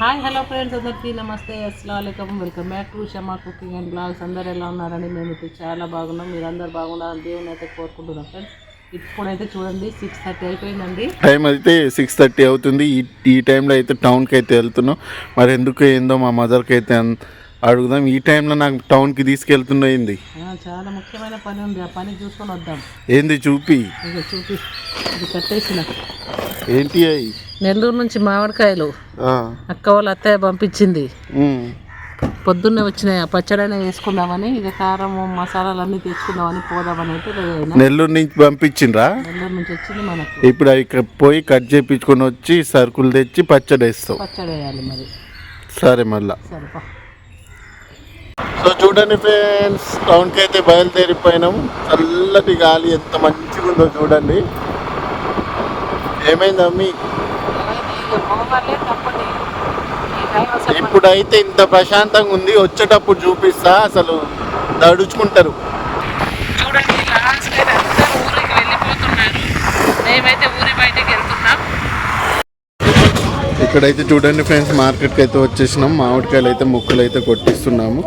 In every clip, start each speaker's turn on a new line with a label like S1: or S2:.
S1: Hi hello friends అందరికీ నమస్తే అస్సలం welcome back to Shama cooking and blogs. అందరు ఎలా ఉన్నారని మేము అయితే చాలా బాగున్నాం. మీరు అందరు బాగున్నారని దేవుని అయితే కోరుకుంటున్నాం ఫ్రెండ్స్. ఇప్పుడైతే చూడండి సిక్స్ థర్టీ అయిపోయిందండి.
S2: టైం అయితే సిక్స్ థర్టీ అవుతుంది. ఈ ఈ టైంలో అయితే టౌన్కి అయితే వెళ్తున్నాం. మరి ఎందుకు ఏందో మా మదర్కి అయితే అడుగుదాం. ఈ టైంలో నాకు టౌన్కి తీసుకెళ్తున్నది
S1: ఆ, చాలా ముఖ్యమైన పని ఉంది. ఆ పని చూసుకొని వద్దాం.
S2: ఏంది చూపి.
S1: చూపి. కట్టేసిన.
S2: ఏంటి అయి?
S1: నెల్లూరు నుంచి మామిడికాయలు. అక్క వాళ్ళ అత్తయ్య పంపించింది. పొద్దున్నే వచ్చినాయి. ఆ పచ్చడైనా వేసుకుందామని ఇక కారం మసాలాలు అన్నీ తెచ్చుకుందామని పోదామని అయితే
S2: నెల్లూరు నుంచి పంపించిండ్రా?
S1: నెల్లూరు నుంచి వచ్చింది మనకు.
S2: ఇప్పుడు ఇక్కడ పోయి కట్ చేయించుకొని వచ్చి సరుకులు తెచ్చి పచ్చడి వేస్తాం
S1: పచ్చడి వేయాలి మరి.
S2: సరే మళ్ళా.
S1: సరిపా
S2: సో చూడండి ఫ్రెండ్స్ టౌన్కి అయితే బయలుదేరిపోయినాం చల్లటి గాలి ఎంత మంచిగా ఉందో చూడండి. ఏమైంది అమ్మి? ఇప్పుడైతే ఇంత ప్రశాంతంగా ఉంది వచ్చేటప్పుడు చూపిస్తా అసలు దడుచుకుంటారు
S1: చూడండి లాస్ట్ అయితే అందరూ ఊరికి వెళ్ళిపోతున్నారు మేమైతే ఊరి బయటకు వెళ్తున్నాం
S2: ఇక్కడైతే చూడండి ఫ్రెండ్స్ మార్కెట్కి అయితే వచ్చేసినాం. మామిడికాయలు అయితే ముక్కలు అయితే కొట్టిస్తున్నాము.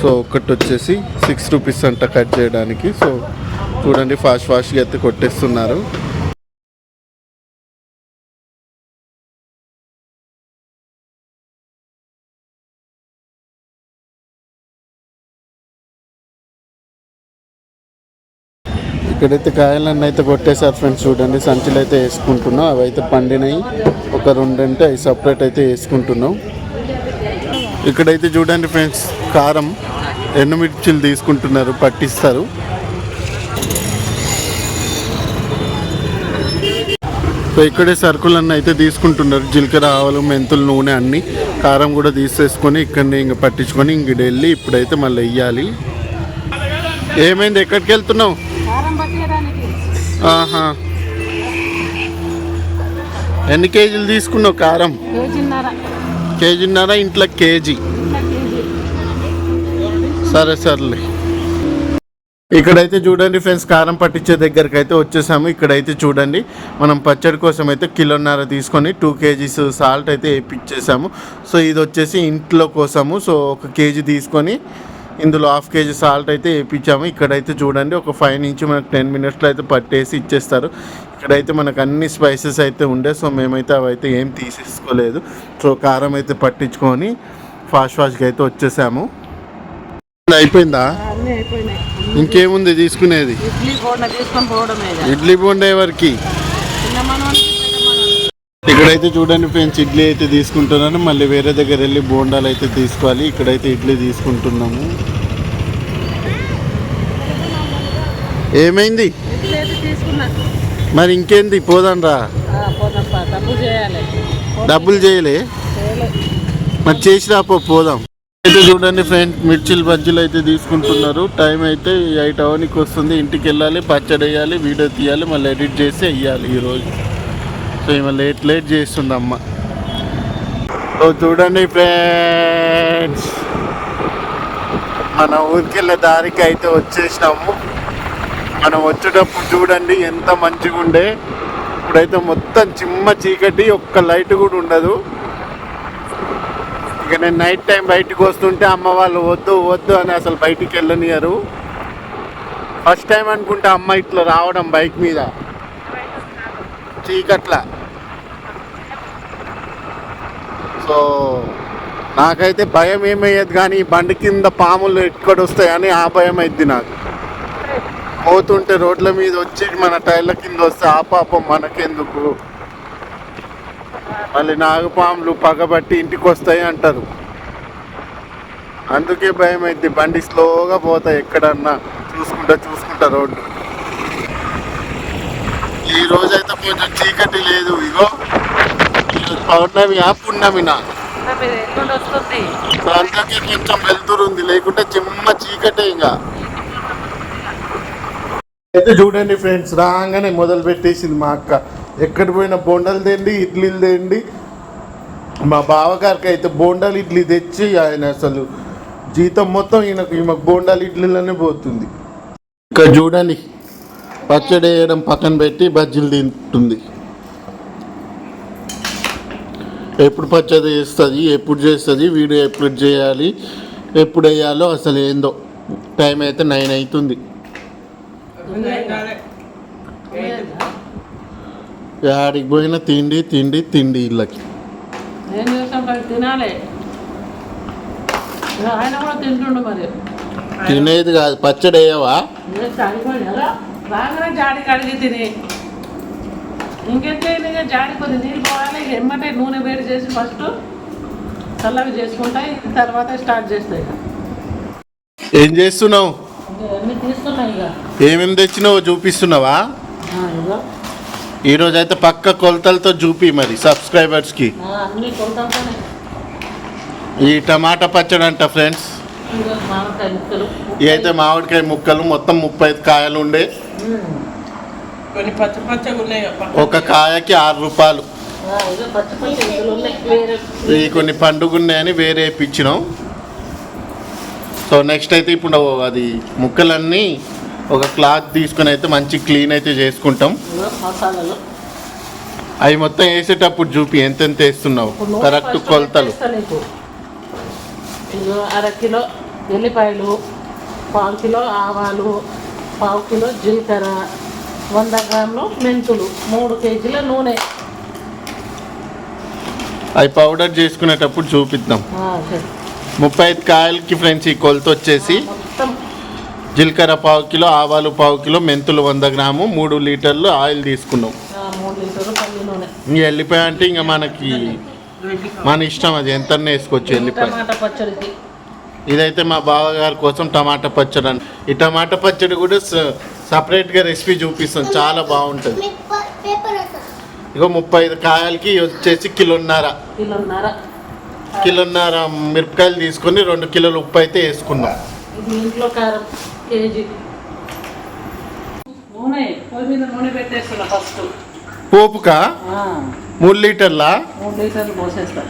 S2: సో ఒకటి వచ్చేసి సిక్స్ రూపీస్ అంట కట్ చేయడానికి. సో చూడండి ఫాస్ట్ ఫాస్ట్గా అయితే కొట్టేస్తున్నారు. ఇక్కడైతే కాయలన్నీ అయితే కొట్టేశారు ఫ్రెండ్స్ చూడండి సంచులు అయితే వేసుకుంటున్నాం. అవి అయితే పండినాయి. ఒక రెండు అంటే అవి సపరేట్ అయితే వేసుకుంటున్నాం. ఇక్కడైతే చూడండి ఫ్రెండ్స్ కారం ఎండుమిర్చిలు తీసుకుంటున్నారు పట్టిస్తారు. సో ఇక్కడే సరుకులన్నీ అయితే తీసుకుంటున్నారు. జీలకర్ర ఆవులు మెంతులు నూనె అన్ని కారం కూడా తీసేసుకొని ఇక్కడనే ఇంక పట్టించుకొని ఇంక వెళ్ళి ఇప్పుడైతే మళ్ళీ వెయ్యాలి. ఏమైంది ఎక్కడికి వెళ్తున్నావు? ఆహా. ఎన్ని కేజీలు తీసుకున్నావు కారం?
S1: కేజీన్నర.
S2: ఇంట్లో కేజీ. సరే సర్లే. ఇక్కడైతే చూడండి ఫ్రెండ్స్ కారం పట్టించే దగ్గరికి అయితే వచ్చేసాము. ఇక్కడైతే చూడండి మనం పచ్చడి కోసం అయితే కిలోన్నర తీసుకొని టూ కేజీస్ సాల్ట్ అయితే వేయించేసాము సో ఇది వచ్చేసి ఇంట్లో కోసము. సో ఒక కేజీ తీసుకొని ఇందులో హాఫ్ కేజీ సాల్ట్ అయితే వేయించాము. ఇక్కడైతే చూడండి ఒక ఫైవ్ నుంచి మనకు టెన్ మినిట్స్లో అయితే పట్టేసి ఇచ్చేస్తారు. ఇక్కడైతే మనకు అన్ని స్పైసెస్ అయితే ఉండే సో మేమైతే అవి అయితే ఏం తీసేసుకోలేదు. సో కారం అయితే పట్టించుకొని ఫాస్ట్ ఫాస్ట్గా అయితే వచ్చేసాము. అయిపోయిందా? ఇంకేముంది తీసుకునేది.
S1: ఇడ్లీ బొండే
S2: ఎవరికి? ఇక్కడైతే చూడండి ఫ్రెండ్స్ ఇడ్లీ అయితే తీసుకుంటున్నాను. మళ్ళీ వేరే దగ్గర వెళ్ళి బోండాలు అయితే తీసుకోవాలి. ఇక్కడైతే ఇడ్లీ తీసుకుంటున్నాము. ఏమైంది? మరి ఇంకేంది?
S1: పోదండ్రా
S2: డబ్బులు చేయలే. మరి చేసి రాపో పోదాం. అయితే చూడండి ఫ్రెండ్స్ మిర్చిలు బజ్జీలు అయితే తీసుకుంటున్నారు. టైం అయితే ఎయిట్ అవర్కి వస్తుంది ఇంటికి వెళ్ళాలి పచ్చడి వేయాలి వీడియో తీయాలి మళ్ళీ ఎడిట్ చేసి వెయ్యాలి ఈరోజు. సో ఈమె లేట్ లేట్ చేస్తుంది అమ్మ. సో చూడండి ఫ్రెండ్స్. మన ఊరికి వెళ్ళే దారికి అయితే వచ్చేసినాము. మనం వచ్చేటప్పుడు చూడండి ఎంత మంచిగా ఉండే. ఇప్పుడైతే మొత్తం చిమ్మ చీకటి ఒక్క లైట్ కూడా ఉండదు. ఇక నేను నైట్ టైం బయటకు వస్తుంటే అమ్మ వాళ్ళు వద్దు వద్దు అని అసలు బయటికి వెళ్ళనియరు. ఫస్ట్ టైం అనుకుంటే అమ్మ ఇట్లా రావడం బైక్ మీద. చీకట్ల. సో నాకైతే భయం ఏమయ్యేది కానీ ఈ బండి కింద పాములు ఎక్కడ వస్తాయని ఆ భయం అయింది నాకు. పోతుంటే రోడ్ల మీద వచ్చి మన టైర్ల కింద వస్తే ఆ పాపం మనకెందుకు? మళ్ళీ నాగపాములు పగబట్టి ఇంటికి వస్తాయి అంటారు. అందుకే భయం అయింది. బండి స్లోగా పోతాయి ఎక్కడన్నా. చూసుకుంటా చూసుకుంటా రోడ్డు. ఈ రోజైతే కొంచెం చీకటి లేదు. ఇగో. పౌర్ణమి ఆ పున్నమినా.
S1: ఎల్లుండి వస్తుంది.
S2: సో అందుకే కొంచెం వెళ్తురు ఉంది లేకుంటే చిమ్మ చీకటే ఇంకా అయితే చూడండి ఫ్రెండ్స్ రాగానే మొదలు పెట్టేసింది మా అక్క. ఎక్కడ పోయిన బొండలు తేండి ఇడ్లీలు తేండి. మా బావగారికి అయితే బోండాలు ఇడ్లీ తెచ్చి ఆయన అసలు జీతం మొత్తం ఈయనకు ఈమెకు బోండాలు ఇడ్లీలోనే పోతుంది. ఇక్కడ చూడండి పచ్చడి వేయడం పక్కన పెట్టి బజ్జీలు తింటుంది. ఎప్పుడు పచ్చడి చేస్తుంది ఎప్పుడు చేస్తుంది వీడియో ఎప్పుడు చేయాలి ఎప్పుడు వేయాలో అసలు ఏందో. టైం అయితే నైన్ అవుతుంది. ఆడికి పోయిన తిండి తిండి తిండి ఇళ్ళకి. తినేది కాదు పచ్చడి వేయవా?
S1: ఏ జాడిపోయి ఎలా బాగానే జాడి కడిగి తిని ఇంకెంత ఇక జాడి కొద్ది నీళ్ళు పోవాలి. ఎమ్మటే నూనె వేడి చేసి ఫస్ట్ చల్లగా చేసుకుంటాయి తర్వాత స్టార్ట్ చేస్తాయి
S2: ఏం చేస్తున్నావు? ఏమేమి తెచ్చినావో చూపిస్తున్నావా?
S1: ఆ, ఇగో.
S2: ఈరోజు అయితే పక్క కొలతలతో చూపి మరి సబ్స్క్రైబర్స్కి.
S1: అన్నీ కొలతానే
S2: ఈ టమాటా పచ్చడి అంట ఫ్రెండ్స్.
S1: ఇగో మామిడికాయ ముక్కలు.
S2: ఇవి అయితే మామిడికాయ ముక్కలు మొత్తం ముప్పై ఐదు కాయలు ఉండే.
S3: కొన్ని పచ్చ పచ్చగా ఉన్నాయి
S2: ఒక కాయకి ఆరు రూపాయలు. ఈ కొన్ని పండుగ ఉన్నాయని వేరే ఇప్పించినాం. సో నెక్స్ట్ అయితే ఇప్పుడు అది ముక్కలన్నీ ఒక క్లాత్ తీసుకొని అయితే మంచి క్లీన్ అయితే చేసుకుంటాం. అవి మొత్తం వేసేటప్పుడు చూపి ఎంతెంత వేస్తున్నావు? కరెక్ట్ కొలతలు.
S1: కిలో ఎల్లిపాయలు పావు కిలో ఆవాలు పావు కిలో జీలకర్ర వంద గ్రాములు మెంతులు మూడు కేజీల నూనె.
S2: అవి పౌడర్ చేసుకునేటప్పుడు చూపిద్దాం. ముప్పై ఐదు కాయలకి ఫ్రెండ్స్ ఈ కొలత వచ్చేసి జీలకర్ర పావు కిలో ఆవాలు పావు కిలో మెంతులు వంద గ్రాము మూడు లీటర్లు ఆయిల్ తీసుకున్నాం. ఇంక వెళ్ళిపోయా అంటే ఇంకా మనకి మన ఇష్టం అది. ఎంత వేసుకోవచ్చు
S1: పచ్చడికి
S2: ఇదైతే మా బావగారి కోసం టమాటా పచ్చడి అండి ఈ టమాటా పచ్చడి కూడా సపరేట్గా రెసిపీ చూపిస్తాం. చాలా బాగుంటుంది. ఇగో ముప్పై ఐదు కాయలకి వచ్చేసి కిలోన్నర.
S1: కిలోన్నర.
S2: మిరపకాయలు తీసుకొని రెండు కిలోల ఉప్పు అయితే వేసుకున్నాం.
S1: ఇది ఇంట్లో కారం కేజీ. నూనె పొయ్యి మీద నూనె పెట్టేస్తున్నా ఫస్ట్.
S2: పోపుకా? మూడు లీటర్లా?
S1: మూడు లీటర్లు పోసేస్తా.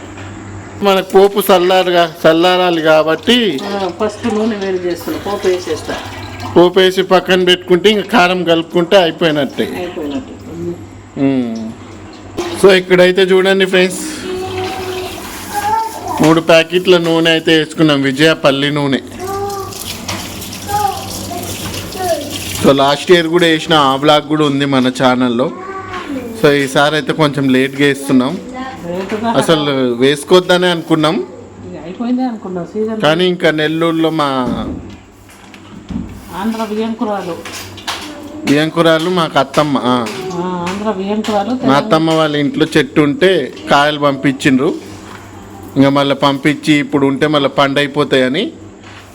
S2: మనకు పోపు చల్లారుగా చల్లారాలి కాబట్టి
S1: ఫస్ట్ నూనె వేడి చేస్తున్నా పోపు వేసేస్తా.
S2: పోపు వేసి పక్కన పెట్టుకుంటే ఇంకా కారం కలుపుకుంటే అయిపోయినట్టే. సో ఇక్కడైతే చూడండి ఫ్రెండ్స్. మూడు ప్యాకెట్ల నూనె అయితే వేసుకున్నాం విజయ పల్లి నూనె. సో లాస్ట్ ఇయర్ కూడా వేసిన ఆ బ్లాగ్ కూడా ఉంది మన ఛానల్లో. సో ఈసారి అయితే కొంచెం లేట్గా వేస్తున్నాం. అసలు వేసుకోవద్దనే అనుకున్నాం.
S1: ఇది అయిపోయిందే అనుకున్నా సీజన్.
S2: కానీ ఇంకా నెల్లూరులో మా
S1: ఆంధ్ర బియ్యంకురాలు
S2: బియ్యంకురాలు మాకు అత్తమ్మ
S1: ఆంధ్ర
S2: మా అత్తమ్మ వాళ్ళ ఇంట్లో చెట్టు ఉంటే కాయలు పంపించిండ్రు. ఇంకా మళ్ళీ పంపించి ఇప్పుడు ఉంటే మళ్ళీ పండు అయిపోతాయని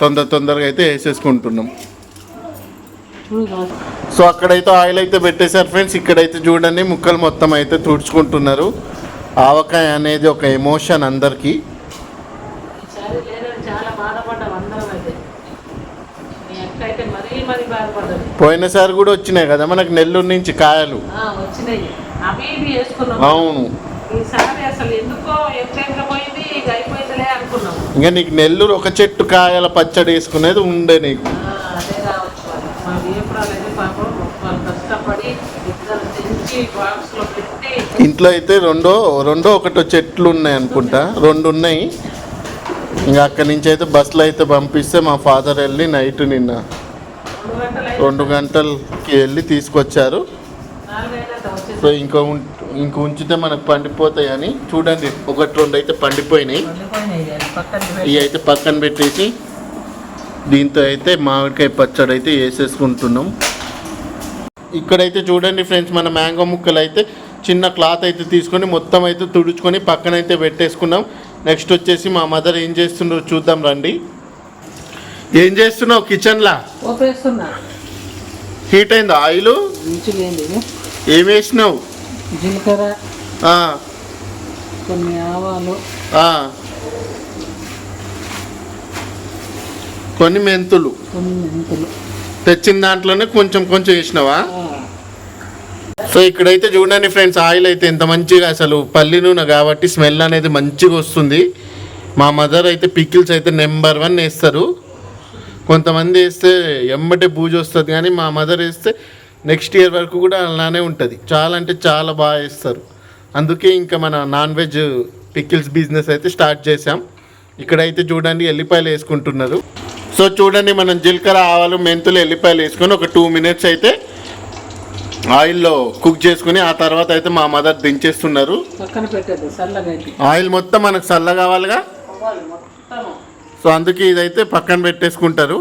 S2: తొందర తొందరగా అయితే వేసేసుకుంటున్నాం. సో అక్కడైతే ఆయిల్ అయితే పెట్టేశారు ఫ్రెండ్స్. ఇక్కడైతే చూడండి ముక్కలు మొత్తం అయితే తుడుచుకుంటున్నారు. ఆవకాయ అనేది ఒక ఎమోషన్ అందరికీ
S1: ఈసారి లేదని చాలా బాధపడ్డాం అందరం అయితే మీ అక్క అయితే మరీ మరీ బాధపడ్డది
S2: పోయినసారి కూడా వచ్చినాయి కదా మనకు నెల్లూరు నుంచి కాయలు. అవును.
S1: ఇక
S2: నీకు నెల్లూరు ఒక చెట్టు కాయల పచ్చడి వేసుకునేది ఉండే నీకు. ఇంట్లో అయితే రెండో రెండో ఒకటో చెట్లు ఉన్నాయి అనుకుంటా. రెండు ఉన్నాయి. ఇంకా అక్కడి నుంచి అయితే బస్సులో అయితే పంపిస్తే మా ఫాదర్ వెళ్ళి నైట్ నిన్న
S1: రెండు
S2: గంటలకి వెళ్ళి తీసుకొచ్చారు. సో ఇంకా ఉం- ఇంక ఉంచితే మనకు పండిపోతాయని చూడండి. ఒకటి రెండు అయితే పండిపోయినాయి. ఇవి అయితే పక్కన పెట్టేసి దీంతో అయితే మామిడికాయ పచ్చడి అయితే వేసేసుకుంటున్నాం. ఇక్కడైతే చూడండి ఫ్రెండ్స్ మన మ్యాంగో ముక్కలు అయితే చిన్న క్లాత్ అయితే తీసుకొని మొత్తం అయితే తుడుచుకొని పక్కన అయితే పెట్టేసుకున్నాం. నెక్స్ట్ వచ్చేసి మా మదర్ ఏం చేస్తుండ్రో చూద్దాం రండి. ఏం చేస్తున్నావు కిచెన్లా? హీట్ అయిందా? ఆయిల్? ఏం వేసినావు
S1: జీలకర్ర కొన్ని ఆవాలు.
S2: కొన్ని మెంతులు. తెచ్చిన దాంట్లోనే కొంచెం కొంచెం వేసినావా? సో ఇక్కడైతే చూడండి ఫ్రెండ్స్ ఆయిల్ అయితే ఎంత మంచిగా అసలు పల్లి నూనె కాబట్టి స్మెల్ అనేది మంచిగా వస్తుంది. మా మదర్ అయితే పికిల్స్ అయితే నెంబర్ వన్ వేస్తారు. కొంతమంది వేస్తే ఎమ్మటే బూజు వస్తుంది కానీ మా మదర్ వేస్తే నెక్స్ట్ ఇయర్ వరకు కూడా అలానే ఉంటుంది. చాలా అంటే చాలా బాగా వేస్తారు. అందుకే ఇంకా మన నాన్ వెజ్ పికిల్స్ బిజినెస్ అయితే స్టార్ట్ చేసాం ఇక్కడైతే చూడండి ఎల్లిపాయలు వేసుకుంటున్నారు. సో చూడండి మనం జీలకర్ర ఆవాలు మెంతులు ఎల్లిపాయలు వేసుకొని ఒక టూ మినిట్స్ అయితే ఆయిల్లో కుక్ చేసుకుని ఆ తర్వాత అయితే మా మదర్ దించేస్తున్నారు. ఆయిల్ మొత్తం మనకు చల్ల కావాలిగా? సో అందుకే ఇదైతే పక్కన పెట్టేసుకుంటారు.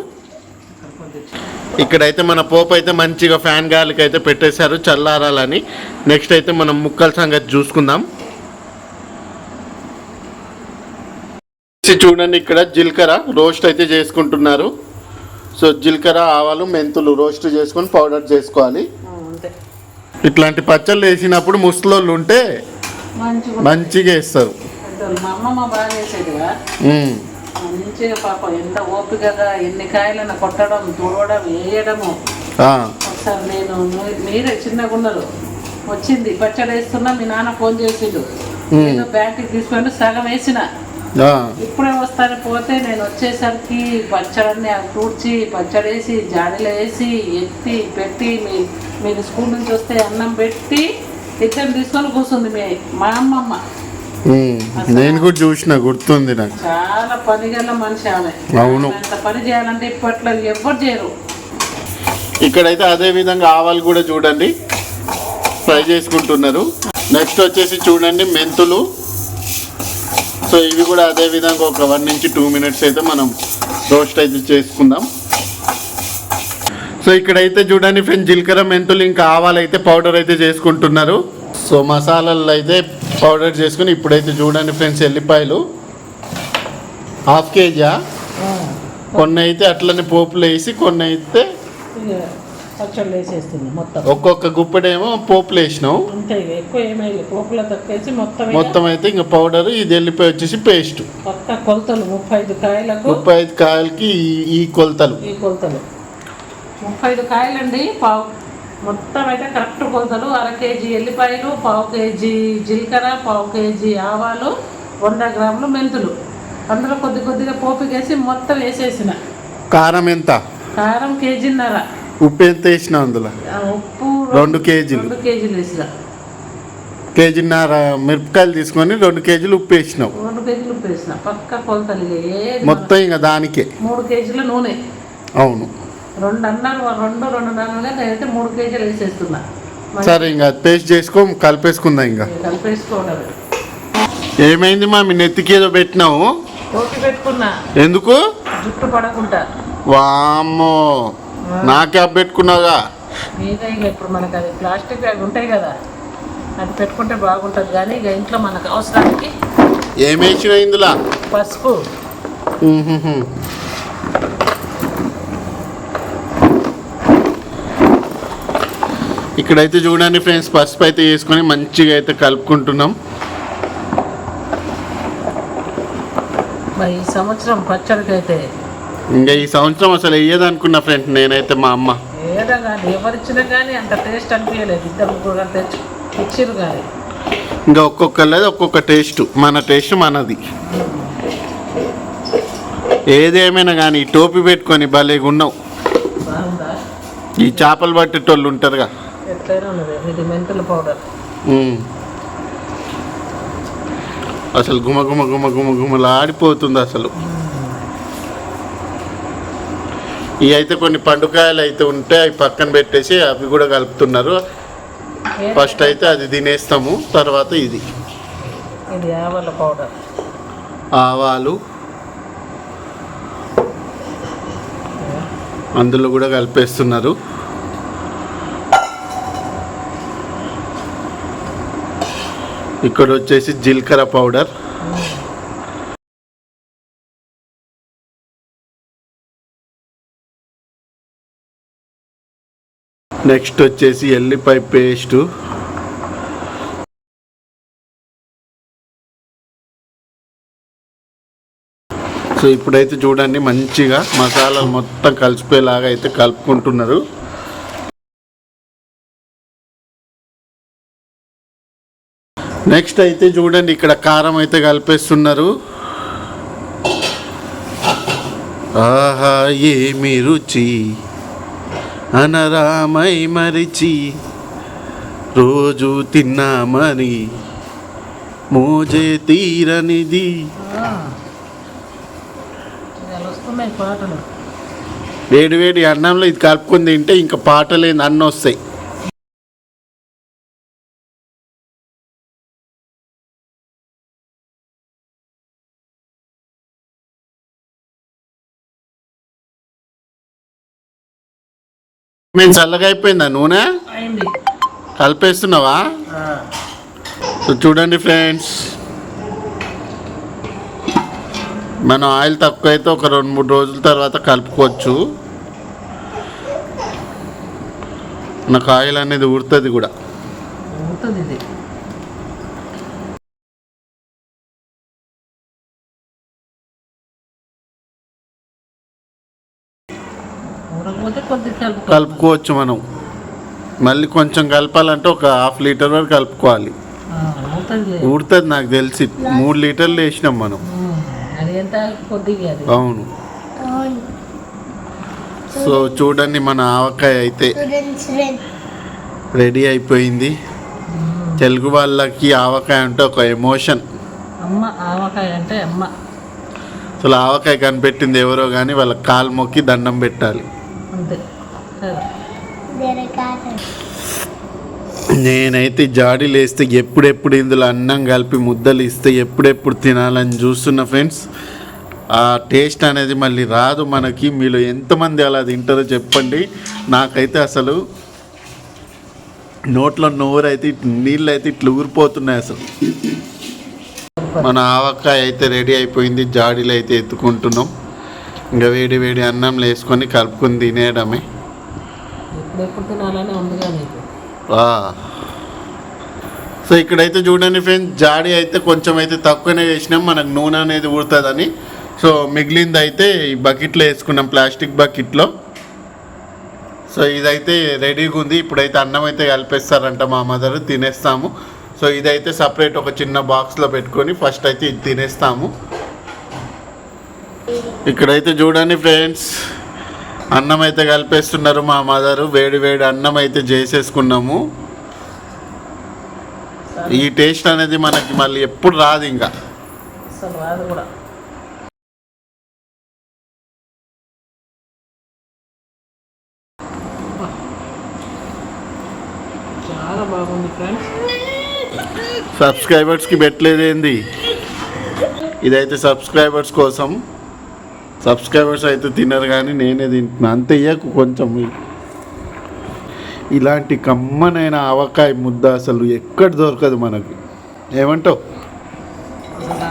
S2: ఇక్కడైతే మన పోపు అయితే మంచిగా ఫ్యాన్ గాలికి అయితే పెట్టేశారు చల్లారాలని. నెక్స్ట్ అయితే మనం ముక్కల సంగతి చూసుకుందాం. చూడండి ఇక్కడ జీలకర్ర రోస్ట్ అయితే చేసుకుంటున్నారు. సో జీలకర్ర ఆవాలు మెంతులు రోస్ట్ చేసుకొని పౌడర్ చేసుకోవాలి. ఇట్లాంటి పచ్చళ్ళు వేసినప్పుడు ముసలోళ్ళు ఉంటే
S1: మంచిగా
S2: వేస్తారు.
S1: మంచిగా పాపం ఎంత ఓపికగా ఎన్ని కాయలను కొట్టడం తుడవడం వేయడము. ఒకసారి నేను మీరే చిన్నగా ఉన్నారు. వచ్చింది పచ్చడి వేస్తున్నా మీ నాన్న ఫోన్ చేసిండు. ఏదో బ్యాంక్కి తీసుకొని సగం వేసిన. ఇప్పుడే వస్తాను పోతే నేను వచ్చేసరికి పచ్చడిని తూడ్చి పచ్చడి వేసి జాడీలో వేసి ఎత్తి పెట్టి మీ మీరు స్కూల్ నుంచి వస్తే అన్నం పెట్టి ఇద్దరు తీసుకొని కూర్చుంది మీ మా అమ్మమ్మ.
S2: మ్మ్. నేను కూడా చూసిన గుర్తుంది నాకు.
S1: చాలా పనిగల మనిషి ఆమె.
S2: అవును.
S1: అంత పని చేయాలంటే ఇప్పట్లో ఎవ్వరు చేయరు.
S2: ఇక్కడైతే అదే విధంగా ఆవాలు కూడా చూడండి. ఫ్రై చేసుకుంటున్నారు. నెక్స్ట్ వచ్చేసి చూడండి మెంతులు. సో ఇవి కూడా అదే విధంగా ఒక వన్ నుంచి టూ మినిట్స్ అయితే మనం రోస్ట్ అయితే చేసుకుందాం. సో ఇక్కడైతే చూడండి ఫ్రెండ్స్ జీలకర్ర మెంతులు ఇంకా ఆవాలు అయితే పౌడర్ అయితే చేసుకుంటున్నారు. సో మసాలాలు అయితే పౌడర్ చేసుకుని ఇప్పుడైతే చూడండి ఫ్రెండ్స్ ఎల్లిపాయలు. హాఫ్ కేజా కొన్ని అయితే అట్లనే పోపులు వేసి కొన్ని అయితే
S1: ఇక పచ్చళ్ళు వేసేస్తుంది మొత్తం.
S2: ఒక్కొక్క గుప్పెడేమో పోపులు వేసినాం.
S1: అంతే ఇక ఎక్కువ ఏమైంది? పోపులో తక్కువేసి మొత్తం
S2: మొత్తం అయితే ఇంకా పౌడర్ ఇది వెళ్ళిపోయి వచ్చేసి పేస్ట్
S1: పక్క కొలతలు ముప్పై ఐదు కాయలకు
S2: ముప్పై ఐదు కాయలకి ఈ- ఈ కొలతలు.
S1: ఈ కొలతలు. ముప్పై ఐదు కాయలండి పావు మొత్తం అయితే కరెక్ట్ కొలతలు అర కేజీ ఎల్లిపాయలు పావు కేజీ జీలకర్ర పావు కేజీ ఆవాలు వంద గ్రాములు మెంతులు. అందులో కొద్ది కొద్దిగా పోపుకేసి మొత్తం వేసేసిన.
S2: కారం ఎంత?
S1: కారం కేజీన్నర.
S2: ఉప్పు ఎంత వేసిన అందులో?
S1: ఉప్పు
S2: రెండు కేజీలు.
S1: రెండు కేజీలు వేసిన.
S2: కేజీన్నర మిరపకాయలు తీసుకొని రెండు కేజీలు ఉప్పు వేసినావు.
S1: రెండు కేజీలు ఉప్పు వేసిన. పక్క కొలతలు
S2: మొత్తం ఇంకా దానికే.
S1: మూడు కేజీల నూనె.
S2: అవును.
S1: రెండు అన్నారు రెండు రెండున్నర నూనె నేనైతే మూడు కేజీలు వేసేస్తున్నా.
S2: సరే ఇంకా పేస్ట్ చేసుకో కలిపేసుకుందాం ఇంకా.
S1: కలిపేసుకోవడం
S2: ఏమైంది మా మీ నెత్తికి ఏదో పెట్టినావు?
S1: పోపు పెట్టుకున్నా.
S2: ఎందుకు?
S1: జుట్టు పడకుండా.
S2: వామ్మో. నా క్యాప్ పెట్టుకున్నావుగా?
S1: మీద ఇక ఇప్పుడు మనకు అది ప్లాస్టిక్ బ్యాగ్ ఉంటాయి కదా అది పెట్టుకుంటే బాగుంటుంది. కానీ ఇక ఇంట్లో మనకు అవసరానికి
S2: ఏమేసినా ఇందులో?
S1: పసుపు.
S2: ఇక్కడైతే చూడండి ఫ్రెండ్స్ పసుపు అయితే వేసుకొని మంచిగా అయితే కలుపుకుంటున్నాం.
S1: ఈ సంవత్సరం పచ్చడికి అయితే
S2: ఇంకా ఈ సంవత్సరం అసలు వేయదు అనుకున్నా ఫ్రెండ్ నేనైతే మా అమ్మ.
S1: ఏదో కానీ ఎవరిచ్చినా కానీ అంత టేస్ట్ అనిపించలేదు. ఇద్దరు ముగ్గురు తెచ్చి ఇచ్చిరు కానీ.
S2: ఇంకా ఒక్కొక్కళ్ళది ఒక్కొక్క టేస్ట్ మన టేస్ట్ మనది. ఏదేమైనా కానీ ఈ టోపీ పెట్టుకొని భలేగా ఉన్నావు
S1: బాగుందా?
S2: ఈ చేపలు పట్టేటోళ్ళు ఉంటారుగా.
S1: ఎట్లయినా ఉన్నది. ఇది మెంతుల పౌడర్
S2: ఉమ్. అసలు గుమ గుమ గుమ గుమ గుమలు ఆడిపోతుంది అసలు. ఇవి అయితే కొన్ని పండుకాయలు అయితే ఉంటే అవి పక్కన పెట్టేసి అవి కూడా కలుపుతున్నారు. ఫస్ట్ అయితే అది తినేస్తాము తర్వాత ఇది.
S1: ఇది ఆవాల పౌడర్
S2: ఆవాలు. అందులో కూడా కలిపేస్తున్నారు. ఇక్కడ వచ్చేసి జీలకర్ర పౌడర్. నెక్స్ట్ వచ్చేసి ఎల్లిపాయ పేస్టు. సో ఇప్పుడైతే చూడండి మంచిగా మసాలాలు మొత్తం కలిసిపోయేలాగా అయితే కలుపుకుంటున్నారు. నెక్స్ట్ అయితే చూడండి ఇక్కడ కారం అయితే కలిపేస్తున్నారు. ఆహా ఏమి రుచి? అనరామై మరిచి రోజు తిన్నామని మోజే తీరనిది. వేడి వేడి అన్నంలో ఇది కలుపుకొని తింటే ఇంకా పాటలేని అన్నీ వస్తాయి మేము చల్లగా అయిపోయిందా నూనె? కలిపేస్తున్నావా? చూడండి ఫ్రెండ్స్. మనం ఆయిల్ తక్కువ అయితే ఒక రెండు మూడు రోజుల తర్వాత కలుపుకోవచ్చు. నాకు ఆయిల్ అనేది ఉడుతుంది కూడా. కలుపుకోవచ్చు మనం. మళ్ళీ కొంచెం కలపాలంటే ఒక హాఫ్ లీటర్ వరకు కలుపుకోవాలి. ఉడుతుంది నాకు తెలిసి. మూడు లీటర్లు వేసినాం మనం. అవును. సో చూడండి మన ఆవకాయ అయితే రెడీ అయిపోయింది. తెలుగు వాళ్ళకి ఆవకాయ అంటే ఒక ఎమోషన్.
S1: అమ్మ ఆవకాయ అంటే అమ్మ.
S2: అసలు ఆవకాయ కనిపెట్టింది ఎవరో కానీ వాళ్ళ కాలు మొక్కి దండం పెట్టాలి.
S1: అంతే
S2: నేనైతే జాడీలు వేస్తే ఎప్పుడెప్పుడు ఇందులో అన్నం కలిపి ముద్దలు ఇస్తే ఎప్పుడెప్పుడు తినాలని చూస్తున్న ఫ్రెండ్స్ ఆ టేస్ట్ అనేది మళ్ళీ రాదు మనకి. మీలో ఎంతమంది అలా తింటారో చెప్పండి. నాకైతే అసలు నోట్లో నోరైతే నీళ్ళు అయితే ఇట్లా ఊరిపోతున్నాయి అసలు. మన ఆవకాయ అయితే రెడీ అయిపోయింది జాడీలు అయితే ఎత్తుకుంటున్నాం. ఇంకా వేడి వేడి అన్నంలో వేసుకొని కలుపుకొని తినేయడమే. సో ఇక్కడైతే చూడండి ఫ్రెండ్స్ జాడి అయితే కొంచెం అయితే తక్కువనే వేసినాం మనకు నూనె అనేది ఊడుతుందని సో మిగిలింది అయితే ఈ బకెట్లో వేసుకున్నాం ప్లాస్టిక్ బకెట్లో. సో ఇదైతే రెడీగా ఉంది ఇప్పుడైతే అన్నం అయితే కలిపేస్తారంట మా మదర్ తినేస్తాము. సో ఇదైతే సపరేట్ ఒక చిన్న బాక్స్లో పెట్టుకొని ఫస్ట్ అయితే ఇది తినేస్తాము. ఇక్కడైతే చూడండి ఫ్రెండ్స్ అన్నం అయితే కలిపేస్తున్నారు మా మదరు. వేడి వేడి అన్నం అయితే చేసేసుకున్నాము. ఈ టేస్ట్ అనేది మనకి మళ్ళీ ఎప్పుడు రాదు ఇంకా. సబ్స్క్రైబర్స్కి పెట్టలేదేంది? ఇదైతే సబ్స్క్రైబర్స్ కోసం. సబ్స్క్రైబర్స్ అయితే తినరు కానీ నేనే తింటున్నా. అంత ఇయ్యకు కొంచెం. ఇలాంటి కమ్మనైన ఆవకాయ ముద్ద అసలు ఎక్కడ దొరకదు మనకి. ఏమంటావు?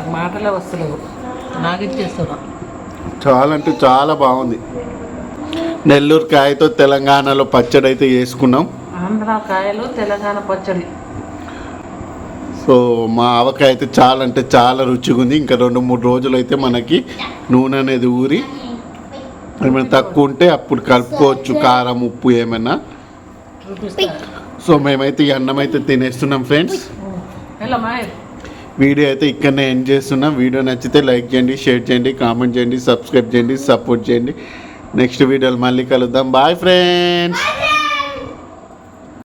S1: మాటలే వస్తలేవు.
S2: చాలా అంటే చాలా బాగుంది. నెల్లూరు కాయతో తెలంగాణలో పచ్చడి అయితే చేసుకున్నాం.
S1: ఆంధ్ర కాయలు తెలంగాణ పచ్చడి.
S2: సో మా ఆవకాయ అయితే చాలా అంటే చాలా రుచిగా ఉంది ఇంకా రెండు మూడు రోజులు అయితే మనకి నూనె అనేది ఊరి ఏమైనా తక్కువ ఉంటే అప్పుడు కలుపుకోవచ్చు. కారం ఉప్పు ఏమైనా. సో మేమైతే ఈ అన్నం అయితే తినేస్తున్నాం ఫ్రెండ్స్. వీడియో అయితే ఇక్కడనే ఎండ్ చేస్తున్నాం. వీడియో నచ్చితే లైక్ చేయండి షేర్ చేయండి కామెంట్ చేయండి సబ్స్క్రైబ్ చేయండి సపోర్ట్ చేయండి. నెక్స్ట్ వీడియోలు మళ్ళీ కలుద్దాం. Bye friends.